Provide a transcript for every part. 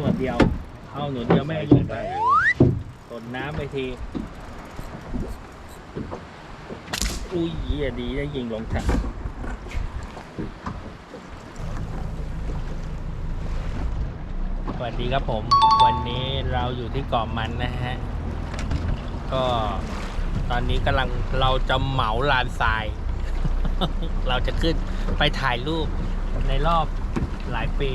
หนวดเดียว เอาหนวดเดียวแม่ยิงไปตนน้ำไปทีอุ้ยเหี้ยดีได้ยิงลงถังสวัสดีครับผม วันนี้เราอยู่ที่เกาะมันนะฮะ ก็ตอนนี้กำลังเราจะเหมาลานทราย เราจะขึ้นไปถ่ายรูปในรอบหลายปี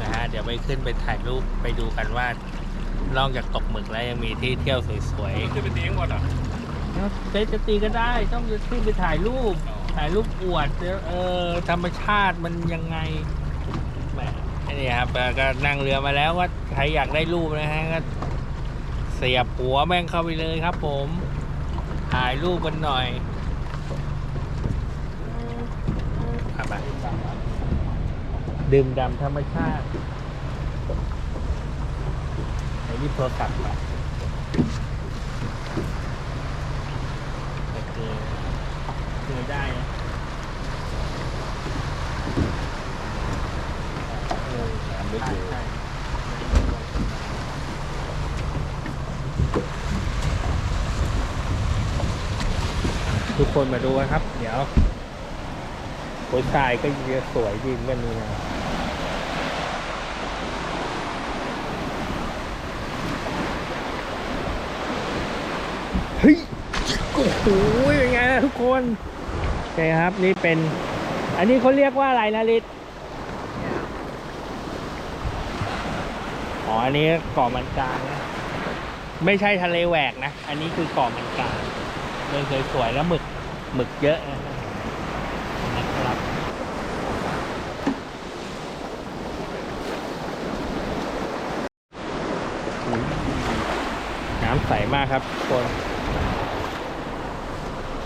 นะฮะ เดี๋ยวไปขึ้นไปถ่ายรูปไปดูกันว่านอกจากตกหมึกแล้วยังมีที่เที่ยวสวยๆจะเป็นเองก่อนอะเฟซจะตีก็ได้ ต้องจะขึ้นไปถ่ายรูป ถ่ายรูปอวดเออธรรมชาติมันยังไงแหมนี่ครับก็นั่งเรือมาแล้วว่าใครอยากได้รูปนะฮะก็เสียบหัวแม่งเข้าไปเลยครับผม ถ่ายรูปกันหน่อย ดื่มดำธรรมชาติไอ้นี่โทรศัพท์ไปแต่เกลือเกลือได้นะเออน้ำลึกใช่อยู่ใช่ทุกคนมาดูกันครับ เดี๋ยวโอยทรายก็เยอะสวยดีเหมือนกันนี่นะ เฮ้ยโอ้โหเป็นไงล่ะทุกคนโอเคครับนี่เป็น อันนี้เขาเรียกว่าอะไรนะลิศอ๋ออันนี้เกาะมันกลางนะไม่ใช่ทะเลแหวกนะ อันนี้คือเกาะมันกลางเลยสวยๆแล้วหมึกหมึกเยอะนะครับน้ำใสมากครับทุกคน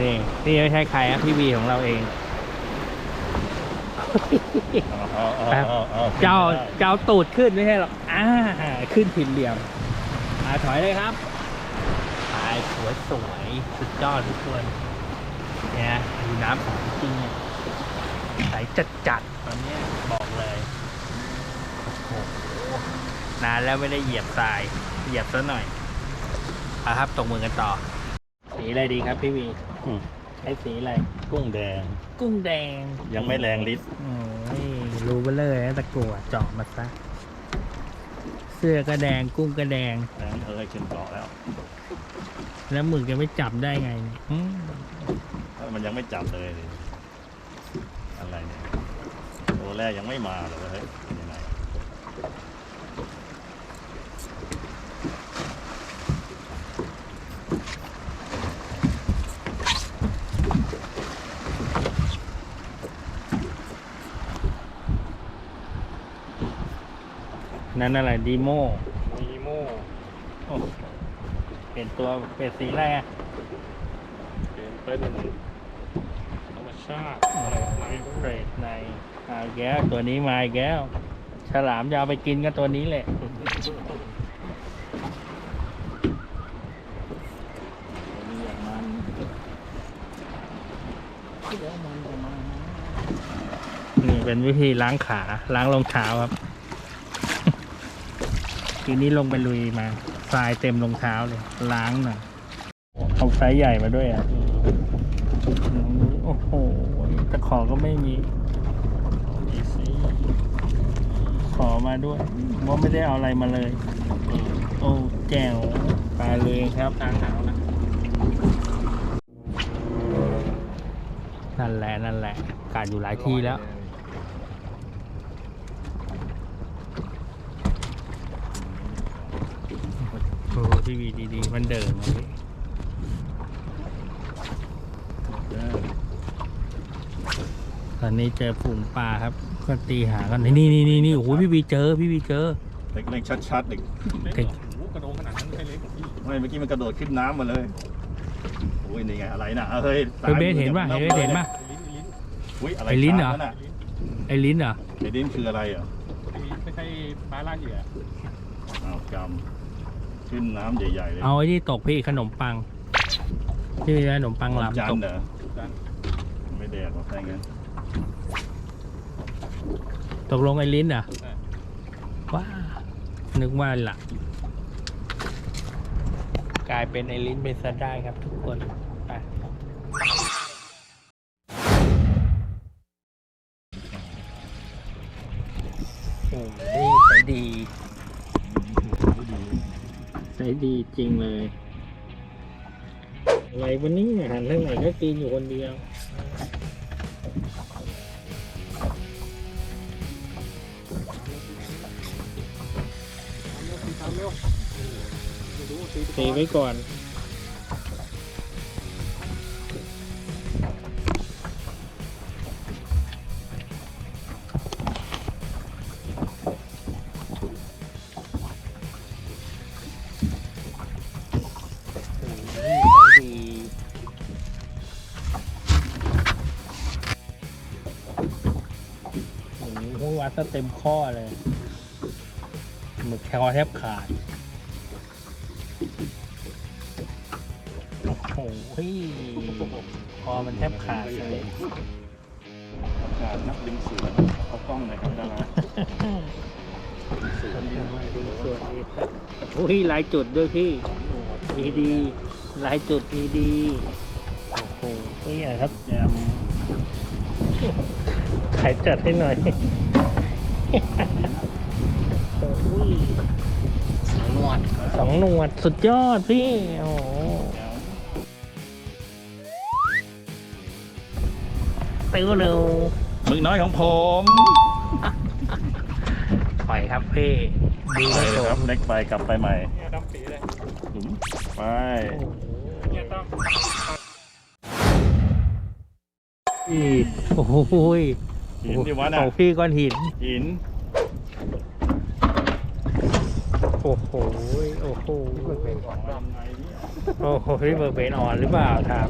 นี่ นี่ไม่ใช่ใครครับพี่วีของเราเองเอาเอาเอาเอาเอาเจ้าเจ้าตูดขึ้นไม่ใช่หรอกอ่าขึ้นผิดเหลี่ยมมาถอยเลยครับถ่ายสวยสวยๆสุดยอดทุกคนเนี่ยดูน้ำใสจริงเนี่ยใสจัดจัดๆตอนเนี้ยบอกเลยโอ้โหนานแล้วไม่ได้เหยียบทราย เหยียบซะหน่อยเอาครับตกมือกันต่อ สีอะไรดีครับพี่วีอืม ใช้สีอะไร กุ้งแดง กุ้งแดงยังไม่แรงลิตรโอ้ยรู้ไปเลยนะตะกัวเจาะมาซะ เสื้อก็แดงกุ้งก็แดง แรงเอ้ยขึ้นเกาะแล้วแล้วหมึกจะไม่จับได้ไงเนี่ยอืมมันยังไม่จับเลยดิอะไรเนี่ยตัวแรกยังไม่มาเลยเฮ้ยเป็ นยังไงนั่นอะไรดีโมมีโม่โอ้เปลี่ยนตัวเปลี่ยนสีอะไรอะเป็นเป็นธรรมชาติอะไรไหนเกรดในอาแก้วตัวนี้มาอีกแล้วฉลามจะเอาไปกินก็ตัวนี้แหละ นี่อย่างมันนี่เป็นวิธีล้างขาล้างรองเท้าครับ ทีนี้ลงไปลุยมาทรายเต็มรองเท้าเลย ล้างหน่อยเอาไซส์ใหญ่มาด้วยอะโอ้โหตะขอก็ไม่มีขอมาด้วยว่าไม่ได้เอาอะไรมาเลย โอ้แจ๋วไปเลยครับทางหนาวนะนั่นแหละนั่นแหละการอยู่หลายที่แล้ว โอ้โห ทีวีดีๆ มันเดินมาพี่ตอนนี้เจอฝูงปลาครับ ก็ตีหากันนี่นี่นี่นี่โอ้โหพี่วีเจอพี่วีเจอ เล็กๆชัดๆเด็กเล็กเก่งโอ้โหกระโดงขนาดนั้นไม่ใช่เล็กของพี่ไม่เมื่อกี้มันกระโดดขึ้นน้ำมาเลยโอ้ยนี่ไงอะไรนะเฮ้ยเฮ้ยเบสเห็นป่ะเห็นเบสเห็นป่ะลิ้นลิ้นอุ้ยอะไรไอ้ลิ้นเหรอขาดะไอ้ลิ้นเหรอไอ้ลิ้นคืออะไรเหรอลิ้นไม่ใช่ปลาล่าเหยื่ออ้าวกำ ขึ้นน้ำใหญ่ๆเลยเอาไอ้นี่ตกพี่ขนมปังพี่มีขนมปังจัลำนตกเหรอจันไม่แดกหรอกถ้าอย่างงั้นตกลงไอ้ลิ้นเหรอะว้านึกว่าละกลายเป็นไอ้ลิ้นเป็นซะได้ครับทุกคน ไป โอ้โหใส่ดี ใส่ ดีจริงเลย อะไรวันนี้หันทางไหนก็กินอยู่คนเดียวตีไว้ก่อน เต็มข้อเลยหมึกแคอแทบขาด โอ้โหคอมันแทบขาดเลยประกาศนักดึงเสือเขากล้องหน่อยครับดาราเสือดีมากส่วนนี้โอ้ยหลายจุดด้วยพี่มีดีหลายจุดมีดีโอ้โหนี่อะครับแจมขายจัดให้หน่อย โอ้ยนวดสองหนวดสุดยอดพี่ โอ้โหติ้วเร็วมึกน้อยของผมปล่อยครับพี่ดีไปครับเลยผครับมเล็กไปกลับไปใหม่เนี่ยดำปีเลยหลุมไปเนี่ยต้อง โอ้โห หินที่วัดขอะองพี่ก้อนหิน หิน โอ้โหยโอ้โหทำไงเนี่ยโอ้โหพี่เบอร์เบนอ่อนหรือเปล่าถาม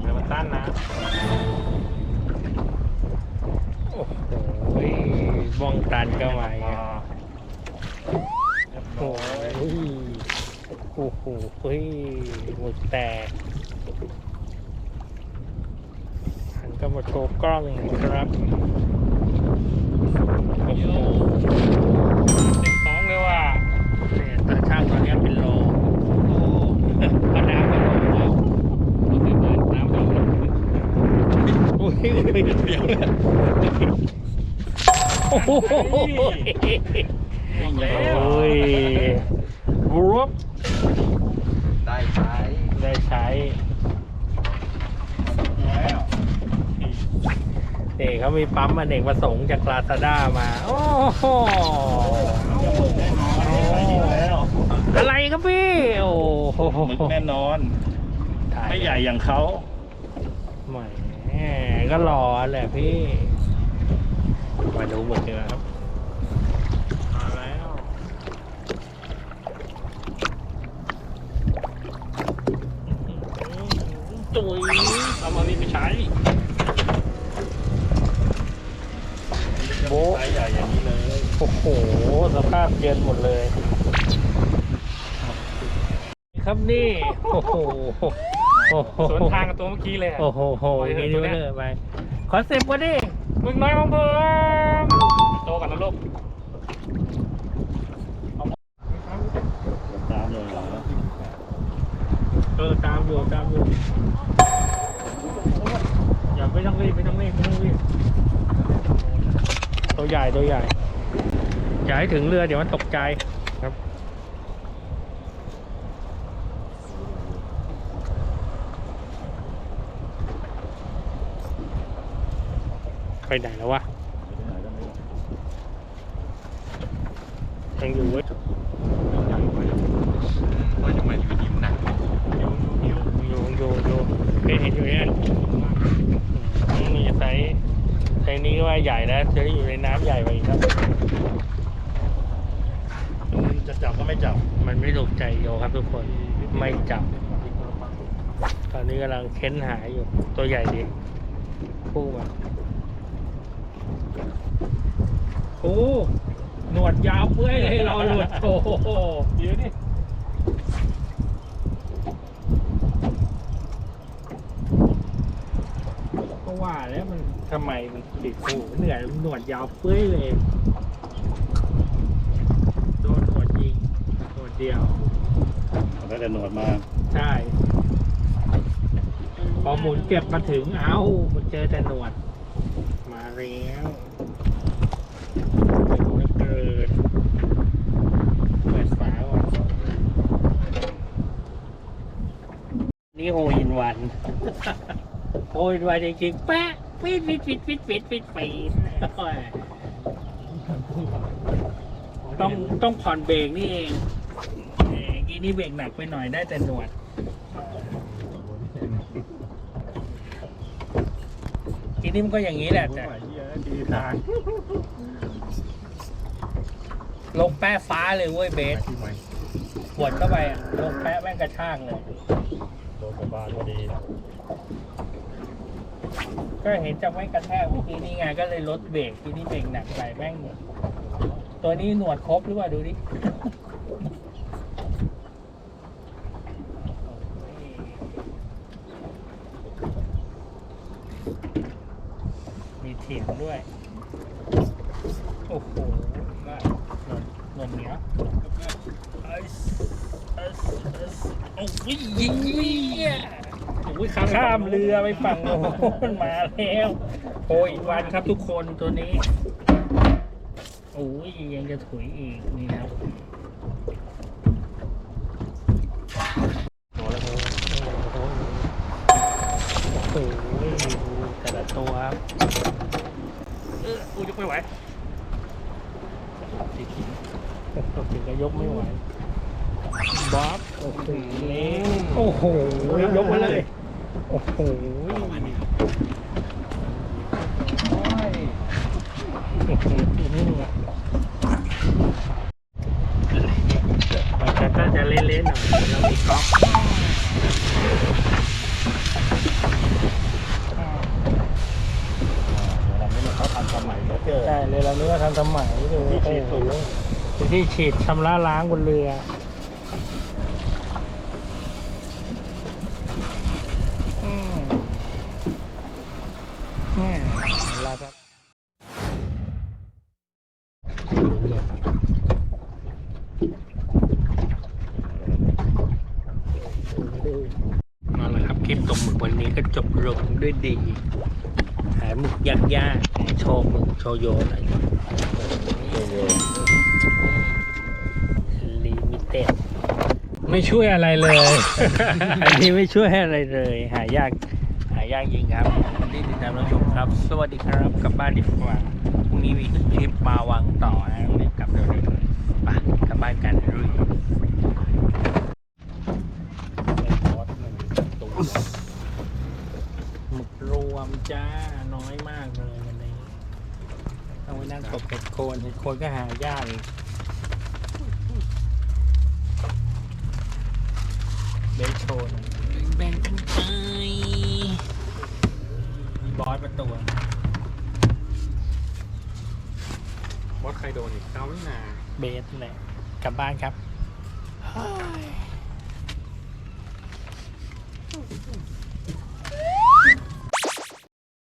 เรือมันสั้นนะ โอ้โหบ้องตันก็มาอีกอะโอ้โห โอ้โหเฮ้ยหมดแตกหันก็มาโชว์กล้องหน่อยครับโอ้โหเต็มท้องเลยว่ะเนี่ยตาช่างตอนเนี้ยเป็นโลโอ้ปลาน้ำเป็นโลแล้วรู้สึกเหมือนน้ำดำอุ้ยอุ้ยเดี๋ยวเนี่ยโอ้โหวิ่งเลยโอ้ย บวบได้ใช้ได้ใช้แล้วนี่เขามีปั๊มอเนกประสงค์จากลาซาด้ามา โอ้โหใช้หินแล้วอะไรครับพี่ โอ้โหหมึกแน่นอน ไม่ใหญ่อย่างเขาแหมก็รอแหละพี่ มาดูหมึกกันนะครับ มาแล้ว จุย เอามานี่ไปใช้ โบ๊ะ ไซส์ใหญ่อย่างนี้เลย โอ้โห สภาพ เย็นหมดเลย ครับนี่โอ้โหโอ้โหสวนทางกับตัวเมื่อกี้เลยอะ โอ้โหโหนี่ดูเลยไปขอเซ็บวะดิมึงน้อยของผมโตกันนะลูกตามเลยเหรอเออตามอยู่ตามอยู่อย่าไม่ต้องรีบไม่ต้องรีบไม่ต้องรีบตัวใหญ่ตัวใหญ่ อย่าให้ถึงเรือเดี๋ยวมันตกใจครับ ไปไหนแล้ววะยังอยู่เว้ยว่าจะมาอยู่ดีมหนักอยู่อยู่อยู่อยู่อยู่เห็นอยู่เนี่ยอืมนี่ไซส์ไซส์นี้ก็ว่าใหญ่แล้วจะอยู่ในน้ำใหญ่กว่าอีกครับ จะจับ ก็ไม่จับ มันไม่ถูกใจโยครับทุกคน ไม่จับ ตอนนี้กำลังเค้นหาอยู่ ตัวใหญ่ดีคู่มาโอ้หนวดยาวเปื้อยเลยรอหลุดโอ้โหเดี๋ยวดิว่าแล้วมันทำไมมันติดโอ้เหนื่อยหนวดยาวเฟ้ยเลย โดนหนวดยิงหนวด เดียวมันก็จะหนวดมา ใช่ พอหมุนเก็บมาถึงเอ้ามันเจอแต่หนวด มาแล้วเกิดเปิดฝาก่อนนี่โฮอินวันโฮอินวันจริงๆแป๊ะปิดปิดปิดปิดปิดปิดปิดโอ้ยต้องต้องผ่อนเบรกนี่เองเอ้ยกี้ นี่เบรกหนักไปหน่อยได้แต่หนวด ทีนี้มันก็อย่างนี้แหละแต่ลงแป้ฟ้าเลยเว้ยเบสที่ใหม่ปวดเข้าไปลงแป้แม่งกระชากเลยโดนกระบาลพอดี ก็เห็นจะไม่กระแทกเมื่อกี้นี่ไงก็เลยลดเบรกทีนี้เบรกหนักไปแม่งตัวนี้หนวดครบหรือเปล่าดูดิ มีเถียงด้วย โอ้โหได้หนวดหนวดเหนียวเอ้ยเอ้ยเอ้ยโอ้ยยิงเนี่ย โอ้ยข้ามข้ามเรือไปฝั่งโน้นมาแล้วโอ้ยวันครับทุกคนตัวนี้โอ้ยยังจะถุยอีกนี่ครับโอ้แล้วโอ้โอ้ยแต่ละตัวครับเออกูยกไม่ไหวตัวถึงก็ยกไม่ไหวบ๊อบโอ้โหเล็กโอ้โหยกมาเลย โอ้โหมันจะก็จะเล่นๆหน่อยเรามีก๊อกเราไม่มาเขาทำสมัยเขาเจอใช่เลยเราเนึกว่าทันสมัยเลยที่ฉีดถูกเป็นที่ฉีดชำระล้างบนเรือมอืมเราก็นั่นแหละครับคลิปต กหมึกวันนี้ก็จบลงด้วยดี หาหมึกยากๆโชว์หมึกโชว์โยนหน่อยลิมิเต็ดไม่ช่วยอะไรเลย อันนี้ไม่ช่วยอะไรเลย หายาก หายากจริงครับที่ติดตามรับชมครับ สวัสดีครับกลับบ้านดีกว่าพรุ่งนี้มีคลิปมาวังต่อนะรีบกลับเร็วๆไปกลับบ้านกันลุย จ้า น้อยมากเลยวันนี้ต้องไปนั่งตบเห็ดโคนเห็ดโคนก็หายากอีกเบสโชนแบ่งกันไปมีบอสประตูวัดใครโดนอีกเขาไม่นาเบสแหละกลับบ้านครับ